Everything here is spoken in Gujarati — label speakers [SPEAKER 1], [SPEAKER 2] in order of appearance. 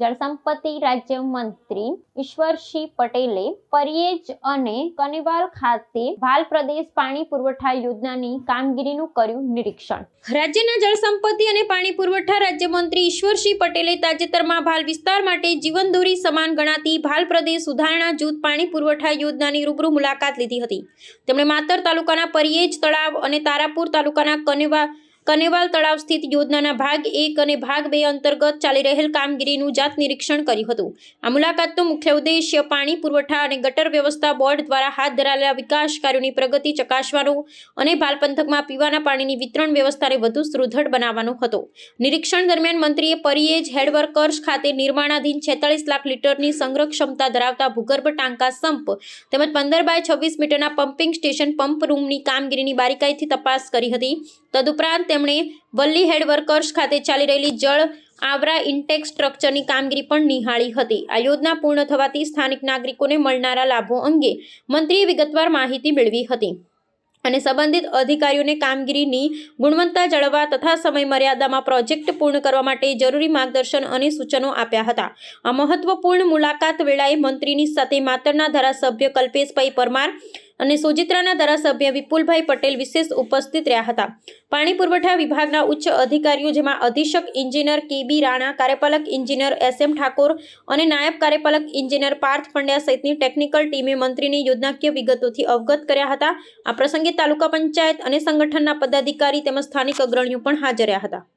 [SPEAKER 1] જળસંપત્તિ રાજ્યમંત્રી ઈશ્વરસિંહ પટેલે પરિયેજ અને કનેવાલ ખાતે ભાલ પ્રદેશ પાણી પુરવઠા યોજનાની કામગીરીનું કર્યું નિરીક્ષણ. રાજ્યના જળસંપત્તિ અને પાણી પુરવઠા રાજ્યમંત્રી ઈશ્વરસિંહ પટેલે તાજેતરમાં ભાલ વિસ્તાર માટે જીવનધોરી સમાન ગણાતી ભાલ પ્રદેશ સુધારણા જૂથ પાણી પુરવઠા યોજનાની રૂબરૂ મુલાકાત લીધી હતી. તેમણે માતર તાલુકાના પરિયેજ તળાવ અને તારાપુર તાલુકાના કનેવા કનેવાલ તળાવ સ્થિત યોજનાના ભાગ એક અને ભાગ બે અંતર્ગત ચાલી રહેલ કામગીરીનું જાત નિરીક્ષણ કર્યું હતું. આ મુલાકાતનો મુખ્ય ઉદ્દેશ્ય પાણી, પુરવઠા અને ગટર વ્યવસ્થા બોર્ડ દ્વારા હાથ ધરાયેલા વિકાસ કાર્યોની પ્રગતિ ચકાસવાનો અને ભાલ પંથકમાં પીવાના પાણીની વિતરણ વ્યવસ્થાને વધુ સુદૃઢ બનાવવાનો હતો. નિરીક્ષણ દરમિયાન મંત્રીએ પરિયેજ હેડવર્કર્સ ખાતે નિર્માણાધીન છેતાલીસ લાખ લીટરની સંગ્રહ ક્ષમતા ધરાવતા ભૂગર્ભ ટાંકા સંપ તેમજ પંદર બાય છવ્વીસ મીટરના પમ્પિંગ સ્ટેશન પંપ રૂમની કામગીરીની બારીકાઈથી તપાસ કરી હતી. તદુપરાંત તેમણે વલ્લી હેડવર્કર્સ ખાતે ચાલી રહેલી જળ આવરા ઇન્ટેક સ્ટ્રક્ચરની કામગીરી પણ નિહાળી હતી. આ યોજના પૂર્ણ થવાથી સ્થાનિક નાગરિકોને મળનારા લાભો અંગે મંત્રીએ વિગતવાર માહિતી મેળવી હતી અને સંબંધિત અધિકારીઓને કામગીરીની ગુણવત્તા જાળવવા તથા સમય મર્યાદામાં પ્રોજેક્ટ પૂર્ણ કરવા માટે જરૂરી માર્ગદર્શન અને સૂચનો આપ્યા હતા. આ મહત્વપૂર્ણ મુલાકાત વેળાએ મંત્રીની સાથે માતરના ધારાસભ્ય કલ્પેશભાઈ પરમાર અને સોજિત્રાના ધારાસભ્ય વિપુલભાઈ પટેલ વિશેષ ઉપસ્થિત રહ્યા હતા. પાણી પુરવઠા વિભાગના ઉચ્ચ અધિકારીઓ જેમાં અધિક્ષક ઇન્જિનિયર કેબી રાણા, કાર્યપાલક ઇન્જિનિયર એસ એમ ઠાકોર અને નાયબ કાર્યપાલક ઇન્જિનિયર પાર્થ પંડ્યા સહિતની ટેકનિકલ ટીમે મંત્રીની યોજનાકીય વિગતોથી અવગત કર્યા હતા. આ પ્રસંગે તાલુકા પંચાયત અને સંગઠનના પદાધિકારી તેમજ સ્થાનિક અગ્રણીઓ પણ હાજર રહ્યા હતા.